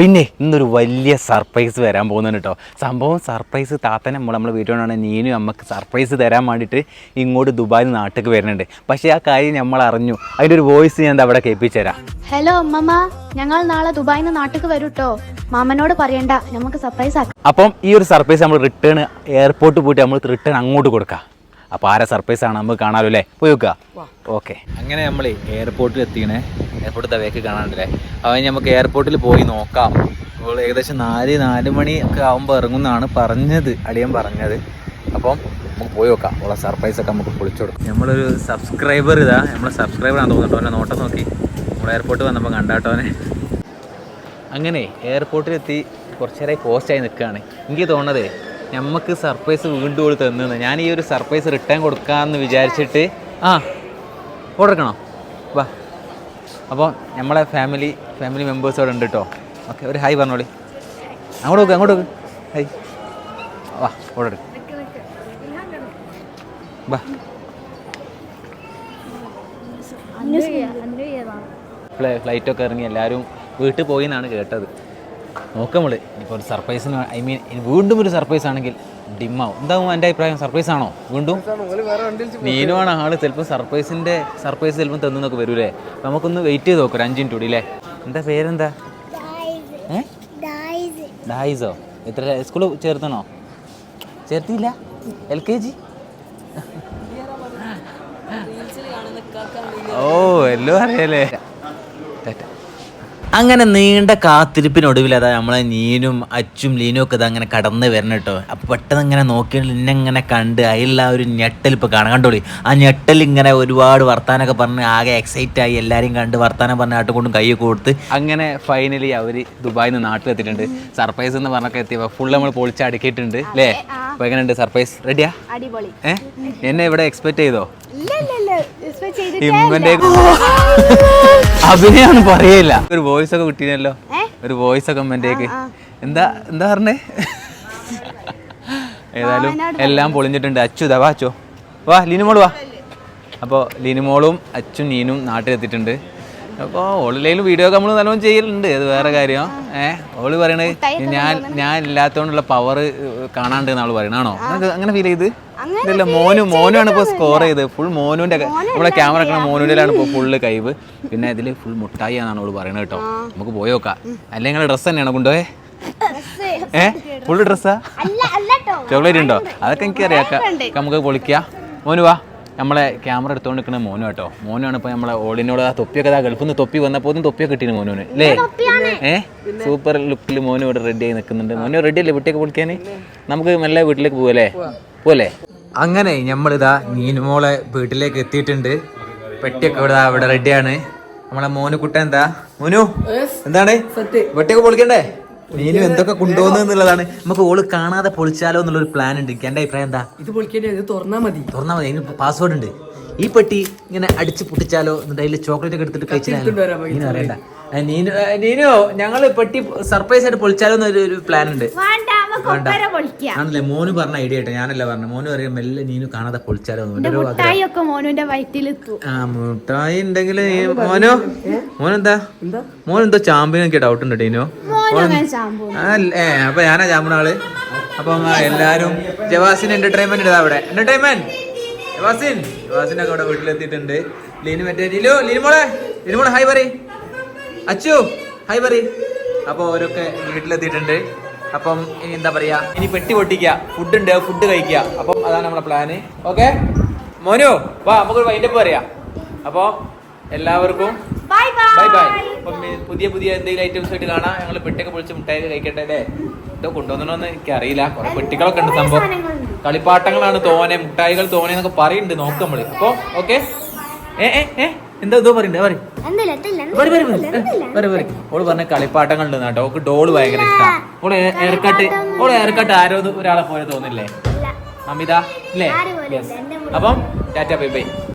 പിന്നെ ഇന്നൊരു വലിയ സർപ്രൈസ് വരാൻ പോകുന്നുണ്ട് കേട്ടോ. സംഭവം സർപ്രൈസ് താത്തനെ നമ്മൾ നമ്മളെ വീട്ടിലാണ് നീനും അമ്മയ്ക്ക് സർപ്രൈസ് തരാൻ വേണ്ടിയിട്ട് ഇങ്ങോട്ട് ദുബായിൽ നാട്ടിലേക്ക് വരുന്നുണ്ട്. പക്ഷേ ആ കാര്യം നമ്മൾ അറിഞ്ഞു. അതിന്റെ ഒരു വോയിസ് ഞാൻ അവിടെ കേൾപ്പിച്ചുതരാം ഹലോ അമ്മമ്മ. ഞങ്ങൾ നാളെ ദുബായിൽ നിന്ന് നാട്ടിലേക്ക് വരും കേട്ടോ മാമനോട് പറയണ്ട നമുക്ക് സർപ്രൈസ് ആക്കാം. അപ്പം ഈ ഒരു സർപ്രൈസ് നമ്മൾ റിട്ടേൺ എയർപോർട്ടിൽ പോയിട്ട് നമ്മൾ റിട്ടേൺ അങ്ങോട്ട് കൊടുക്കാം. അപ്പോൾ ആരെ സർപ്രൈസ് ആണ് നമുക്ക് കാണാമല്ലോ അല്ലേ? പോയി നോക്കുക ഓക്കെ അങ്ങനെ നമ്മൾ എയർപോർട്ടിൽ എത്തിയണേ എയർപോർട്ട് വേക്ക് കാണാണ്ടല്ലേ അവൻ നമുക്ക് എയർപോർട്ടിൽ പോയി നോക്കാം. അപ്പോൾ ഏകദേശം നാല് നാല് മണി ഒക്കെ ആകുമ്പോൾ ഇറങ്ങുന്നതാണ് പറഞ്ഞത് അടിയൻ പറഞ്ഞത്. അപ്പം നമുക്ക് പോയി നോക്കാം. ഉള്ള സർപ്രൈസൊക്കെ നമുക്ക് പൊളിച്ചു കൊടുക്കാം. നമ്മളൊരു സബ്സ്ക്രൈബർ ഇതാ. നമ്മളെ സബ്സ്ക്രൈബർ ആണെന്ന് തോന്നുന്നുട്ടോ അവനെ നോട്ടം നോക്കി. നമ്മൾ എയർപോർട്ട് വന്നപ്പോൾ കണ്ടാട്ടോനെ അങ്ങനെ എയർപോർട്ടിലെത്തി കുറച്ച് നേരമായി പോസ്റ്റായി നിൽക്കുകയാണ് എനിക്ക് തോന്നുന്നത് നമുക്ക് സർപ്രൈസ് വീണ്ടും കൊടുത്ത് തന്നു ഞാൻ ഈ ഒരു സർപ്രൈസ് റിട്ടേൺ കൊടുക്കാമെന്ന് വിചാരിച്ചിട്ട് ആ കൊടുക്കണോ വാ. അപ്പോൾ നമ്മളെ ഫാമിലി ഫാമിലി മെമ്പേഴ്സ് അവിടെ ഉണ്ട് കേട്ടോ ഓക്കെ ഒരു ഹായ് പറഞ്ഞോളി. അങ്ങോട്ട് നോക്ക് അങ്ങോട്ട് നോക്ക്. ഹായ് വാ ഓടെ വാ. ഫ്ലൈറ്റ് ഒക്കെ ഇറങ്ങി എല്ലാവരും വീട്ടിൽ പോയി എന്നാണ് കേട്ടത്. നോക്കാം നമ്മൾ ഇപ്പോൾ ഒരു സർപ്രൈസിന് ഐ മീൻ വീണ്ടും ഒരു സർപ്രൈസ് ആണെങ്കിൽ ഡിമ്മാവും. എന്താവും എന്റെ അഭിപ്രായം? സർപ്രൈസ് ആണോ? വീണ്ടും? നീനുമാണ് ആൾ ചിലപ്പോൾ സർപ്രൈസിന്റെ സർപ്രൈസ് ചിലപ്പോൾ തന്നൊക്കെ വരൂലേ നമുക്കൊന്ന് വെയിറ്റ് ചെയ്ത് നോക്കാം അഞ്ചു മിനിറ്റ് കൂടി അല്ലേ? എന്താ പേരെന്താ? ഡായിസോ എത്ര സ്കൂളിൽ ചേർത്തണോ? ചേർത്തില്ല എൽ കെ ജി ഓ എല്ലോ അറിയാലേ. ടാറ്റ. അങ്ങനെ നീണ്ട കാത്തിരിപ്പിനൊടുവിൽ അതാ നമ്മളെ നീനും അച്ചും ലീനും ഒക്കെ ഇത് അങ്ങനെ കടന്ന് വരണം കേട്ടോ. അപ്പോൾ പെട്ടെന്ന് ഇങ്ങനെ നോക്കിയാൽ എന്നെ ഇങ്ങനെ കണ്ട് അതിലുള്ള ആ ഒരു ഞെട്ടൽ ഇപ്പോൾ കാണാൻ കണ്ടോളി? ആ ഞെട്ടൽ ഇങ്ങനെ ഒരുപാട് വർത്താനൊക്കെ പറഞ്ഞ് ആകെ എക്സൈറ്റ് ആയി എല്ലാവരെയും കണ്ട് വർത്താനം പറഞ്ഞ് ആട്ടുകൊണ്ടും കൈ കൊടുത്ത് അങ്ങനെ ഫൈനലി അവർ ദുബായിൽ നിന്ന് നാട്ടിലെത്തിയിട്ടുണ്ട്. സർപ്രൈസ് എന്ന് പറഞ്ഞൊക്കെ എത്തിയപ്പോൾ ഫുൾ നമ്മൾ പൊളിച്ചടുക്കിയിട്ടുണ്ട് അല്ലേ? അപ്പോൾ എങ്ങനെയുണ്ട് സർപ്രൈസ് റെഡിയാ അടിപൊളി. ഏ? എന്നെ ഇവിടെ എക്സ്പെക്ട് ചെയ്തോ? ഇല്ല. അഭിനയാണ് പറയില്ല. ഒരു വോയിസ് ഒക്കെ കിട്ടിയല്ലോ ഒരു വോയിസ് ഒക്കെ ഉമ്മന്റേക്ക് എന്താ എന്താ പറഞ്ഞേ? ഏതായാലും എല്ലാം പൊളിഞ്ഞിട്ടുണ്ട്. അച്ചു ഇതാ വാ അച്ചോ. വാ ലിനുമോൾ വാ. അപ്പോൾ ലിനുമോളും അച്ചും നീനും നാട്ടിലെത്തിയിട്ടുണ്ട്. അപ്പോൾ ഓളിലേലും വീഡിയോ ഒക്കെ നമ്മൾ നല്ലോണം ചെയ്യലുണ്ട്. അത് വേറെ കാര്യം. ഏഹ് ഓൾ പറയണത് ഞാൻ ഞാൻ ഇല്ലാത്തതുകൊണ്ടുള്ള പവർ കാണാണ്ട് എന്നാൾ പറയണാണോ അങ്ങനെ ഫീൽ ചെയ്ത്? ഇല്ല മോനു മോനുമാണ് ഇപ്പോൾ സ്കോർ ചെയ്ത് ഫുൾ മോനുവിന്റെ നമ്മളെ ക്യാമറ ഒക്കെ മോനുവിന്റെലാണ് ഇപ്പോൾ ഫുള്ള് കൈവ്. പിന്നെ ഇതിൽ ഫുൾ മുട്ടായി എന്നാണ് അവൾ പറയണത് കേട്ടോ. നമുക്ക് പോയി നോക്കാം. അല്ലെങ്കിൽ നിങ്ങളുടെ ഡ്രസ്സ് തന്നെയാണ് കൊണ്ടുപോയേ? ഏ? ഫുൾ ഡ്രസ്സാ ചോക്ലേറ്റ് ഉണ്ടോ? അതൊക്കെ എനിക്കറിയാം അറിയാം. നമുക്ക് പൊളിക്കാം. മോനു വാ. നമ്മളെ ക്യാമറ എടുത്തോണ്ട് നിൽക്കുന്ന മോനു കേട്ടോ. മോനാണ് ഇപ്പൊ നമ്മളെ ഓളിനോട് ആ തൊപ്പിയൊക്കെ ആ ഗൾഫിൽ നിന്ന് തൊപ്പി വന്നപ്പോൾ തൊപ്പിയൊക്കെ കിട്ടിയത് മോനുവിന്. അല്ലേ ഏ? സൂപ്പർ ലുക്കിൽ മോനു ഇവിടെ റെഡി ആയി നിൽക്കുന്നുണ്ട് മോനു റെഡി അല്ലേ? വീട്ടിലേക്ക് പൊളിക്കാൻ നമുക്ക് മെല്ലെ വീട്ടിലേക്ക് പോവല്ലേ? പോലെ അങ്ങനെ നമ്മളിതാ നീനുമോളെ വീട്ടിലേക്ക് എത്തിയിട്ടുണ്ട്. പെട്ടിയൊക്കെ ഇവിടെ ഇവിടെ റെഡിയാണ് നമ്മളെ മോനു കുട്ട എന്താ? മോനു എന്താണ്? വെട്ടിയൊക്കെ പൊളിക്കണ്ടേ? നീനു എന്തൊക്കെ കൊണ്ടുപോകുന്നു എന്നുള്ളതാണ്. നമുക്ക് ഓൾ കാണാതെ പൊളിച്ചാലോ എന്നുള്ള ഒരു പ്ലാൻ ഉണ്ട് എന്റെ അഭിപ്രായം എന്താ? ഇത് പൊളിക്കേണ്ടത് ഇത് തുറന്നാ മതി. തുറന്നാ മതി. അതിന് പാസ്വേഡ് ഉണ്ട്. ഈ പെട്ടി ഇങ്ങനെ അടിച്ച് പൊട്ടിച്ചാലോ എന്നിട്ട് അതിൽ ചോക്ലേറ്റ് ഒക്കെ എടുത്തിട്ട് കഴിച്ചാലോ നീനു അറിയണ്ട. ആ, നീനു നീനു ഞങ്ങൾ പെട്ടി സർപ്രൈസ് ആയിട്ട് പൊളിച്ചാലോ എന്നൊരു പ്ലാൻ ഉണ്ട്. ആണല്ലേ? മോന് പറഞ്ഞ ഐഡിയ ആയിട്ട് ഞാനല്ല പറഞ്ഞു? മോന് പറയും മെല്ലെ നീനു കാണാതെ പൊളിച്ചാലോ. മുട്ടായി ഒക്കെ മോനുവിന്റെ വയറ്റിലെത്തു ആ മുട്ടായി ഉണ്ടെങ്കിൽ മോനോ? മോനെന്താ? മോൻ എന്തോ ചാമ്പ്യൻ എനിക്ക് ഡൗട്ട് ഉണ്ട് ടീനോ. ഏ അപ്പൊ ഞാനാ ചാമ്പണ ആൾ. അപ്പൊ എല്ലാരും ജവാസിൻ എന്റർടൈൻമെന്റ് ഇതാ അവിടെ. എന്റർടൈൻമെന്റ് ജവാസിൻ! ജവാസിനൊക്കെ അവിടെ വീട്ടിലെത്തിയിട്ടുണ്ട്. ലീനു മറ്റേ ലിലു ലിനുമോളെ ലിനുമോളെ ഹായ് പറ അച്ചു ഹായ് പറ അപ്പൊ ഓരൊക്കെ വീട്ടിലെത്തിയിട്ടുണ്ട്. അപ്പം ഇനി എന്താ പറയാ? ഇനി പെട്ടി പൊട്ടിക്കുക ഫുഡ് ഉണ്ട് ഫുഡ് കഴിക്കുക. അപ്പം അതാണ് നമ്മുടെ പ്ലാന് ഓക്കെ മോനു വാ നമുക്ക് വൈൻഡപ്പ് പറയാം. അപ്പോൾ എല്ലാവർക്കും ബൈ ബൈ അപ്പം പുതിയ പുതിയ എന്തെങ്കിലും ഐറ്റംസ് ആയിട്ട് കാണാം. ഞങ്ങൾ പെട്ടിയൊക്കെ പൊളിച്ച് മിഠായി കഴിക്കട്ടെ അല്ലേ? എന്തോ കൊണ്ടുവന്നോന്ന് എനിക്കറിയില്ല. കുറെ പെട്ടികളൊക്കെ ഉണ്ട് സംഭവം. കളിപ്പാട്ടങ്ങളാണ് തോനെ മുട്ടായികൾ തോനെ എന്നൊക്കെ പറയുന്നുണ്ട് നോക്കാം നമ്മൾ. അപ്പൊ ഓക്കെ ഏ ഏ ഏ? എന്താ ഇതോ പറയണ്ടേ? പറയും. ഓൾ പറഞ്ഞ കളിപ്പാട്ടങ്ങൾ കേട്ടോ. ഓക്ക് ഡോൾ ഭയങ്കര ഇഷ്ടമാണ് ഓൾ എയർക്കട്ട് ഓൾ എയർക്കട്ട് ആരോ ഒരാളെ പോലെ തോന്നില്ലേ? അമിത അല്ലേ. അപ്പം ടാറ്റ ബൈ ബൈ.